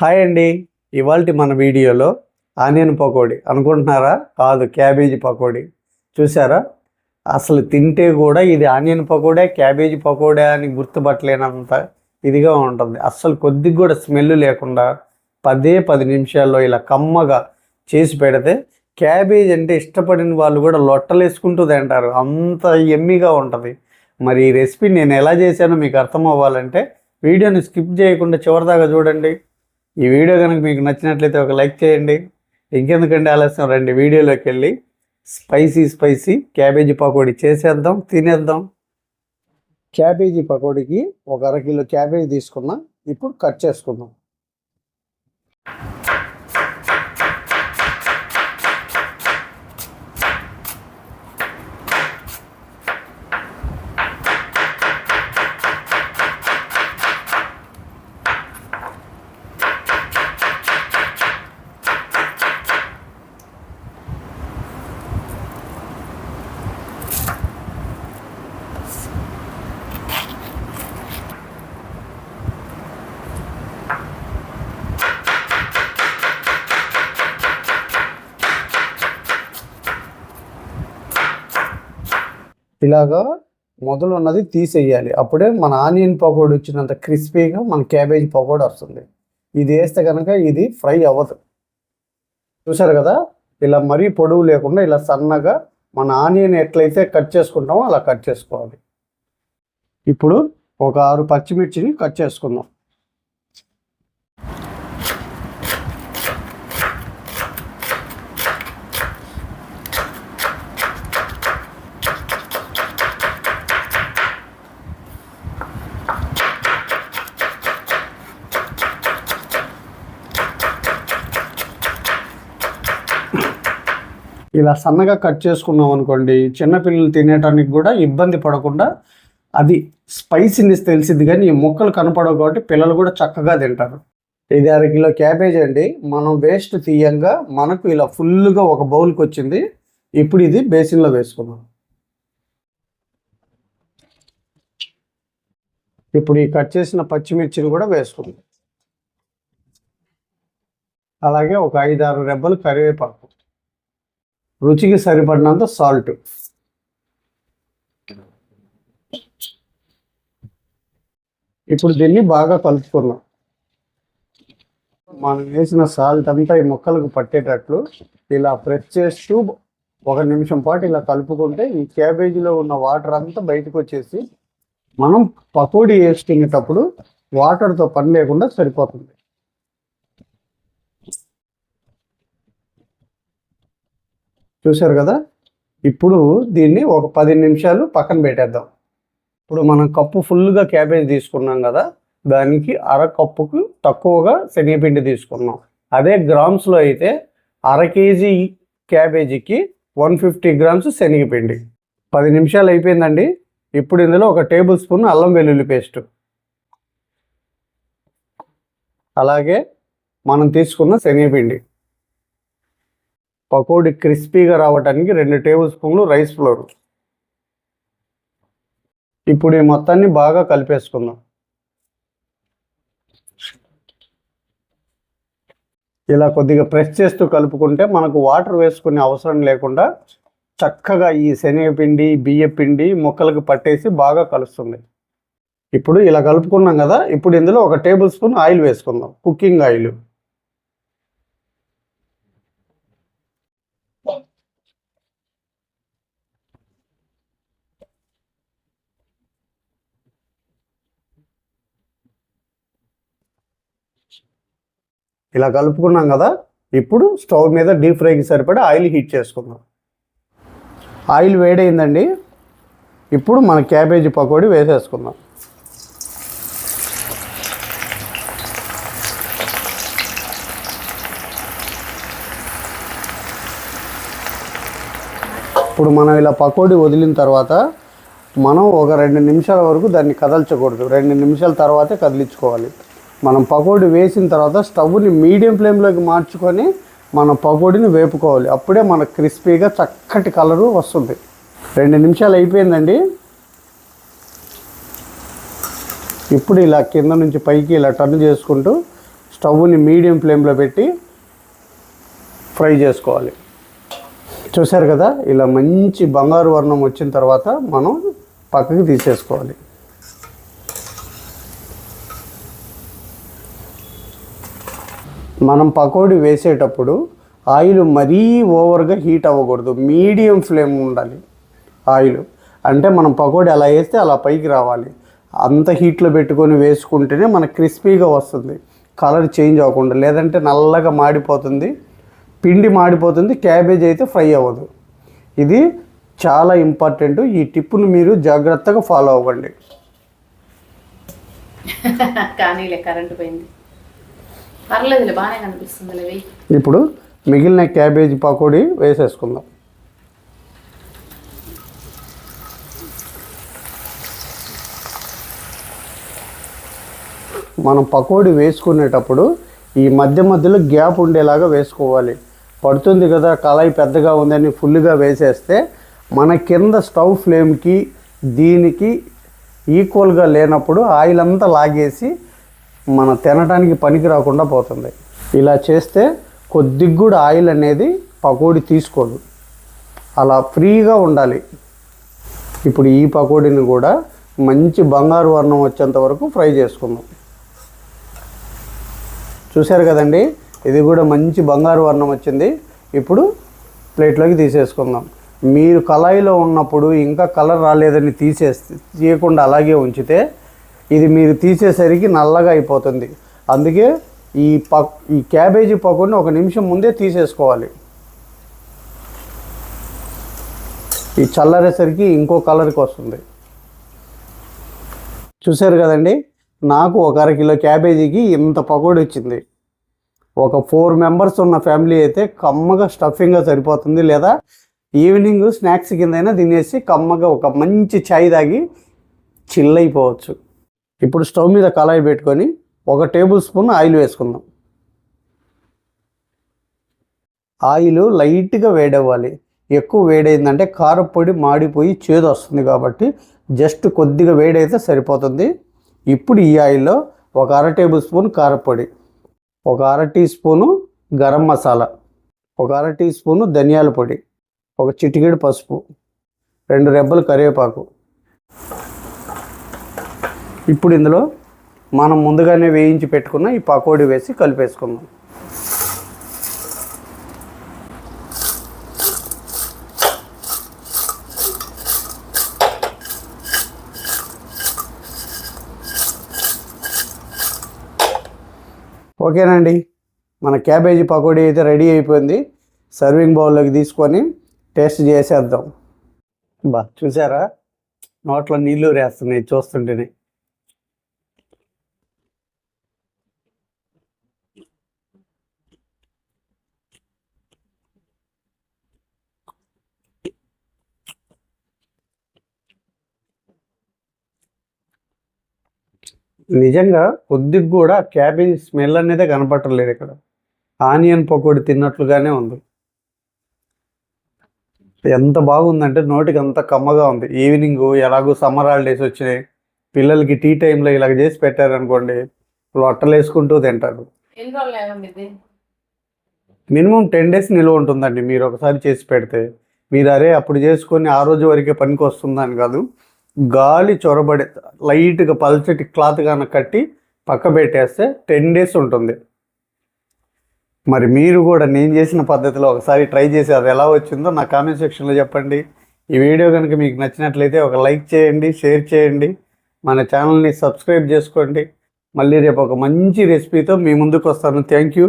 Hi అండి. ఇవాళ మన వీడియోలో ఆనియన్ పకోడీ అనుకుంటున్నారా? కాదు క్యాబేజీ పకోడీ. చూసారా అసలు తింటే కూడా ఇది ఆనియన్ పకోడే క్యాబేజీ పకోడే అని గుర్తుపట్టలేనంత ఇదిగా ఉంటుంది. అస్సలు కొద్దిగా కూడా స్మెల్ లేకుండా పదే పది నిమిషాల్లో ఇలా కమ్మగా చేసి పెడితే క్యాబేజ్ అంటే ఇష్టపడిన వాళ్ళు కూడా లొట్టలేసుకుంటూ తింటారు అంత ఎమ్మిగా ఉంటుంది. మరి ఈ రెసిపీ నేను ఎలా చేశానో మీకు అర్థం అవ్వాలంటే వీడియోని స్కిప్ చేయకుండా చివరిదాకా చూడండి. ఈ వీడియో కనుక మీకు నచ్చినట్లయితే ఒక లైక్ చేయండి. ఇంకెందుకంటే ఆలస్యం? రండి వీడియోలోకి వెళ్ళి స్పైసీ స్పైసీ క్యాబేజీ పకోడీ చేసేద్దాం తినేద్దాం. క్యాబేజీ పకోడీకి ఒక అరకిలో క్యాబేజీ తీసుకున్నాం ఇప్పుడు కట్ చేసుకుందాం. ఇలాగా మొదలు ఉన్నది తీసేయాలి. అప్పుడే మన ఆనియన్ పకోడీ వచ్చినంత క్రిస్పీగా మన క్యాబేజ్ పకోడీ వస్తుంది. ఇది వేస్తే కనుక ఇది ఫ్రై అవ్వదు. చూసారు కదా? ఇలా మరీ పొడవు లేకుండా ఇలా సన్నగా మన ఆనియన్ ఎట్లయితే కట్ చేసుకుంటామో అలా కట్ చేసుకోవాలి. ఇప్పుడు ఒక ఆరు పచ్చిమిర్చిని కట్ చేసుకుందాం. ఇలా సన్నగా కట్ చేసుకున్నాం అనుకోండి చిన్నపిల్లలు తినేటానికి కూడా ఇబ్బంది పడకుండా అది స్పైసీనెస్ తెలిసింది కానీ ఈ ముక్కలు కనపడవు కాబట్టి పిల్లలు కూడా చక్కగా తింటారు. ఇది అర కిలో క్యాబేజ్ అండి. మనం వేస్ట్ తీయంగా మనకు ఇలా ఫుల్గా ఒక బౌల్కి వచ్చింది. ఇప్పుడు ఇది బేసిన్లో వేసుకుందాం. ఇప్పుడు ఈ కట్ చేసిన పచ్చిమిర్చిని కూడా వేసుకుందాం. అలాగే ఒక ఐదారు రెబ్బలు కరివేపాకు. రుచికి సరిపడినంత సాల్ట్. ఇప్పుడు దీన్ని బాగా కలుపుకున్నాం మనం వేసిన సాల్ట్ అంతా ఈ మొక్కలకు పట్టేటట్లు ఇలా ప్రెస్ చేస్తూ ఒక నిమిషం పాటు ఇలా కలుపుకుంటే ఈ క్యాబేజీలో ఉన్న వాటర్ అంతా బయటకు వచ్చేసి మనం పకోడీ వేసుకునేటప్పుడు వాటర్తో పని లేకుండా సరిపోతుంది. చూశారు కదా? ఇప్పుడు దీన్ని ఒక పది నిమిషాలు పక్కన పెట్టేద్దాం. ఇప్పుడు మనం కప్పు ఫుల్గా క్యాబేజ్ తీసుకున్నాం కదా? దానికి అర కప్పుకు తక్కువగా శనగపిండి తీసుకున్నాం. అదే గ్రామ్స్లో అయితే అర కేజీ క్యాబేజీకి వన్ ఫిఫ్టీ గ్రామ్స్ శనగపిండి. పది నిమిషాలు అయిపోయిందండి. ఇప్పుడు ఇందులో ఒక టేబుల్ స్పూన్ అల్లం వెల్లుల్లి పేస్ట్. అలాగే మనం తీసుకున్న శనగపిండి. పకోడీ క్రిస్పీగా రావడానికి రెండు టేబుల్ స్పూన్లు రైస్ ఫ్లోర్. ఇప్పుడు ఈ మొత్తాన్ని బాగా కలిపేసుకుందాం. ఇలా కొద్దిగా ప్రెస్ చేస్తూ కలుపుకుంటే మనకు వాటర్ వేసుకునే అవసరం లేకుండా చక్కగా ఈ శనగపిండి బియ్యపిండి ముక్కలకు పట్టేసి బాగా కలుస్తుంది. ఇప్పుడు ఇలా కలుపుకున్నాం కదా ఇప్పుడు ఇందులో ఒక టేబుల్ స్పూన్ ఆయిల్ వేసుకుందాం. Cooking oil. ఇలా కలుపుకున్నాం కదా ఇప్పుడు స్టవ్ మీద డీప్ ఫ్రైకి సరిపడా ఆయిల్ హీట్ చేసుకుందాం. ఆయిల్ వేడైందండి. ఇప్పుడు మన క్యాబేజీ పకోడీ వేసేసుకుందాం. ఇప్పుడు మనం ఇలా పకోడీ వదిలిన తర్వాత మనం ఒక రెండు నిమిషాల వరకు దాన్ని కదల్చకూడదు. రెండు నిమిషాల తర్వాతే కదిలించుకోవాలి. మనం పకోడీ వేసిన తర్వాత స్టవ్ని మీడియం ఫ్లేమ్లోకి మార్చుకొని మన పకోడీని వేపుకోవాలి. అప్పుడే మన క్రిస్పీగా చక్కటి కలరు వస్తుంది. రెండు నిమిషాలు అయిపోయిందండి. ఇప్పుడు ఇలా కింద నుంచి పైకి ఇలా టర్న్ చేసుకుంటూ స్టవ్ని మీడియం ఫ్లేమ్లో పెట్టి ఫ్రై చేసుకోవాలి. చూశారు కదా? ఇలా మంచి బంగారు వర్ణం వచ్చిన తర్వాత మనం పక్కకి తీసేసుకోవాలి. మనం పకోడీ వేసేటప్పుడు ఆయిల్ మరీ ఓవర్గా హీట్ అవ్వకూడదు. మీడియం ఫ్లేమ్ ఉండాలి ఆయిల్. అంటే మనం పకోడీ అలా వేస్తే అలా పైకి రావాలి. అంత హీట్లో పెట్టుకొని వేసుకుంటేనే మనకు క్రిస్పీగా వస్తుంది. కలర్ చేంజ్ అవ్వకుండా లేదంటే నల్లగా మాడిపోతుంది. పిండి మాడిపోతుంది క్యాబేజ్ అయితే ఫ్రై అవ్వదు. ఇది చాలా ఇంపార్టెంట్. ఈ టిప్పును మీరు జాగ్రత్తగా ఫాలో అవ్వండి. కానీ కరెంటు పోయింది. పర్లేదులే బాగానే కనిపిస్తుంది ఇప్పుడు మిగిలిన క్యాబేజీ పకోడీ వేసేసుకుందాం. మనం పకోడీ వేసుకునేటప్పుడు ఈ మధ్య మధ్యలో గ్యాప్ ఉండేలాగా వేసుకోవాలి. పడుతుంది కదా కళాయి పెద్దగా ఉందని ఫుల్గా వేసేస్తే మన కింద స్టవ్ ఫ్లేమ్కి దీనికి ఈక్వల్గా లేనప్పుడు ఆయిల్ అంతా లాగేసి మన తినడానికి పనికి రాకుండా పోతుంది. ఇలా చేస్తే కొద్దిగా కూడా ఆయిల్ అనేది పకోడీ తీసుకోదు. అలా ఫ్రీగా ఉండాలి. ఇప్పుడు ఈ పకోడీని కూడా మంచి బంగారు వర్ణం వచ్చేంత వరకు ఫ్రై చేసుకుందాం. చూశారు కదండి? ఇది కూడా మంచి బంగారు వర్ణం వచ్చింది. ఇప్పుడు ప్లేట్లోకి తీసేసుకుందాం. మీరు కళాయిలో ఉన్నప్పుడు ఇంకా కలర్ రాలేదని తీసేస్తే తీయకుండా అలాగే ఉంచితే ఇది మీరు తీసేసరికి నల్లగా అయిపోతుంది. అందుకే ఈ పక్ ఈ క్యాబేజీ పకోడీని ఒక నిమిషం ముందే తీసేసుకోవాలి. ఈ చల్లరేసరికి ఇంకో కలర్కి వస్తుంది చూశారు కదండి? నాకు ఒక అర కిలో క్యాబేజీకి ఇంత పకోడీ వచ్చింది. ఒక ఫోర్ మెంబర్స్ ఉన్న ఫ్యామిలీ అయితే కమ్మగా స్టఫింగ్గా సరిపోతుంది లేదా ఈవినింగ్ స్నాక్స్ కిందైనా తినేసి కమ్మగా ఒక మంచి ఛాయ్ తాగి చిల్ అయిపోవచ్చు. ఇప్పుడు స్టవ్ మీద కళాయి పెట్టుకొని ఒక టేబుల్ స్పూన్ ఆయిల్ వేసుకుందాం. ఆయిల్ లైట్గా వేడవ్వాలి. ఎక్కువ వేడైందంటే కారపొడి మాడిపోయి చేదు వస్తుంది కాబట్టి జస్ట్ కొద్దిగా వేడైతే సరిపోతుంది. ఇప్పుడు ఈ ఆయిల్లో ఒక అర టేబుల్ స్పూన్ కారపొడి ఒక అర టీ స్పూను గరం మసాలా ఒక అర టీ స్పూను ధనియాల పొడి ఒక చిటికెడు పసుపు రెండు రెబ్బలు కరివేపాకు. ఇప్పుడు ఇందులో మనం ముందుగానే వేయించి పెట్టుకున్న ఈ పకోడీ వేసి కలిపేసుకుందాం. ఓకేనండి. మన క్యాబేజీ పకోడీ అయితే రెడీ అయిపోయింది. సర్వింగ్ బౌల్లోకి తీసుకొని టేస్ట్ చేసేద్దాం. బా చూసారా? నోట్లో నీళ్ళు రేస్తున్నాయి చూస్తుంటేనే. నిజంగా కొద్దిగా కూడా క్యాబేజ్ స్మెల్ అనేదే కనపట్టలేదు ఇక్కడ. ఆనియన్ పకోడీ తిన్నట్లుగానే ఉంది. ఎంత బాగుందంటే నోటికి అంత కమ్మగా ఉంది. ఈవినింగ్ ఎలాగో సమ్మర్ హాలిడేస్ వచ్చినాయి. పిల్లలకి టీ టైంలో ఇలాగ చేసి పెట్టారనుకోండి లొట్టలు వేసుకుంటూ తింటారు. మినిమం టెన్ డేస్ నిల్వ ఉంటుందండి మీరు ఒకసారి చేసి పెడితే. మీరు అరే అప్పుడు చేసుకొని ఆ రోజు వరకే పనికి వస్తుందని కాదు. గాలి చొరబడే లైట్గా పల్చటి క్లాత్ కనుక కట్టి పక్క పెట్టేస్తే టెన్ డేస్ ఉంటుంది. మరి మీరు కూడా నేను చేసిన పద్ధతిలో ఒకసారి ట్రై చేసి అది ఎలా వచ్చిందో నా కామెంట్ సెక్షన్లో చెప్పండి. ఈ వీడియో కనుక మీకు నచ్చినట్లయితే ఒక లైక్ చేయండి షేర్ చేయండి మన ఛానల్ని సబ్స్క్రైబ్ చేసుకోండి. మళ్ళీ రేపు ఒక మంచి రెసిపీతో మీ ముందుకు వస్తాను. Thank you.